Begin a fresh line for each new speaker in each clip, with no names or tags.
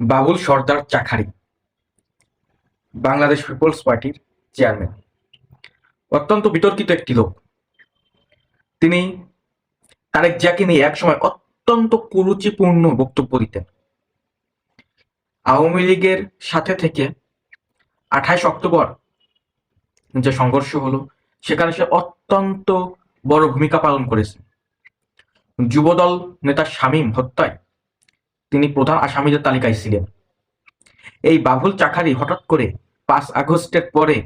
Babul Sardar Chakhari, Bangladesh people's পার্টির chairman. অত্যন্ত বিতর্কিত একটি লোক। তিনি তারেক জিয়াকে নিয়ে একসময় অত্যন্ত কুরুচিপূর্ণ বক্তব্য দিতেন। আওয়ামী লীগের সাথে থেকে আঠাইশ অক্টোবর যে সংঘর্ষ হলো, সেখানে সে অত্যন্ত বড় ভূমিকা পালন করেছে। যুবদল নেতা শামীম হত্যায় তিনি প্রধান আসামিদের তালিকায় ছিলেন। এই বাবুল চাকারি হঠাৎ করে পাঁচ আগস্টের পরে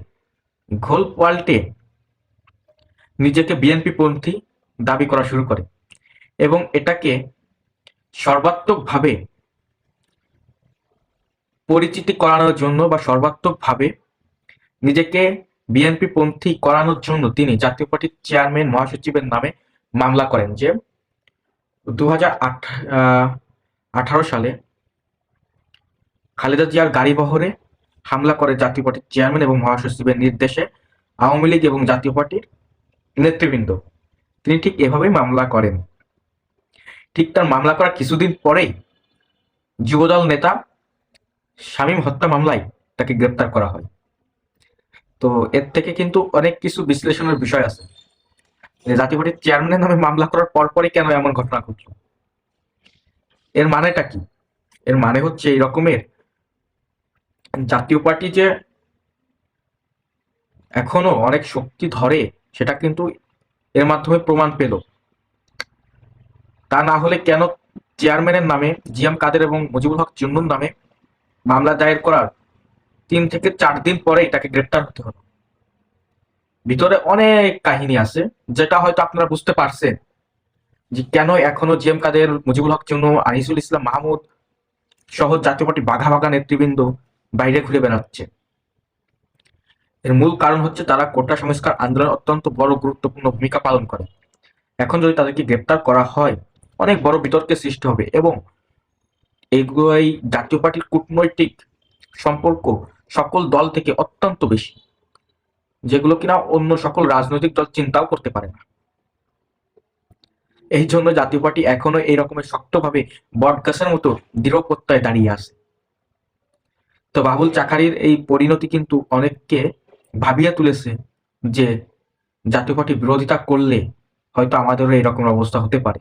ঘোল পাল্টে নিজেকে বিএনপি পন্থী দাবি করা শুরু করে এবং এটাকে সর্বাত্মকভাবে পরিচিতি করানোর জন্য বা সর্বাত্মকভাবে নিজেকে বিএনপি পন্থী করানোর জন্য তিনি জাতীয় পার্টির চেয়ারম্যান, মহাসচিবের নামে মামলা করেন যে দু আঠারো সালে খালেদা জিয়ার গাড়ি বহরে হামলা করে জাতীয় পার্টির চেয়ারম্যান এবং মহাসচিবের নির্দেশে আওয়ামী লীগ এবং জাতীয় পার্টির নেতৃবৃন্দ। তিনি ঠিক এভাবেই মামলা করেন। ঠিক তার মামলা করার কিছুদিন পরেই যুবদল নেতা শামীম হত্যা মামলায় তাকে গ্রেপ্তার করা হয়। তো এর থেকে কিন্তু অনেক কিছু বিশ্লেষণের বিষয় আছে। জাতীয় পার্টির চেয়ারম্যানের নামে মামলা করার পরপরই কেন এমন ঘটনা ঘটল? এর মানেটা কি? এর মানে হচ্ছে এই রকমের জাতীয় পার্টি যে এখনও অনেক শক্তি ধরে, সেটা কিন্তু এর মাধ্যমে প্রমাণ পেল। তা না হলে কেন চেয়ারম্যানের নামে জিএম কাদের এবং মুজিবুল হক চুন্নুর নামে মামলা দায়ের করার তিন থেকে চার দিন পরেই তাকে গ্রেপ্তার হতে হলো ভিতরে অনেক কাহিনী আছে, যেটা হয়তো আপনারা বুঝতে পারছেন। যে কেন এখনও জিএম কাদের মুজিবুল হক চুন্নু আনিসুল ইসলাম মাহমুদ সহ জাতীয় পার্টি বাঘা বাঘা নেতৃবৃন্দ বাইরে ঘুরে বেড়াচ্ছে। এর মূল কারণ হচ্ছে তারা কোটা সংস্কার আন্দোলন অত্যন্ত বড় গুরুত্বপূর্ণ ভূমিকা পালন করে। এখন যদি তাদেরকে গ্রেপ্তার করা হয়, অনেক বড় বিতর্কের সৃষ্টি হবে এবং এগুলো এই জাতীয় পার্টির কূটনৈতিক সম্পর্ক সকল দল থেকে অত্যন্ত বেশি, যেগুলো কিনা অন্য সকল রাজনৈতিক দল চিন্তাও করতে পারে না। এই জন্য জাতীয় পার্টি এখনও এই রকমের শক্তভাবে বটগাছের মতো দৃঢ় প্রত্যয় দাঁড়িয়ে আছে। তো বাবুল চাকারির এই পরিণতি কিন্তু অনেককে ভাবিয়া তুলেছে যে জাতীয় পার্টি বিরোধিতা করলে হয়তো আমাদেরও এরকম অবস্থা হতে পারে।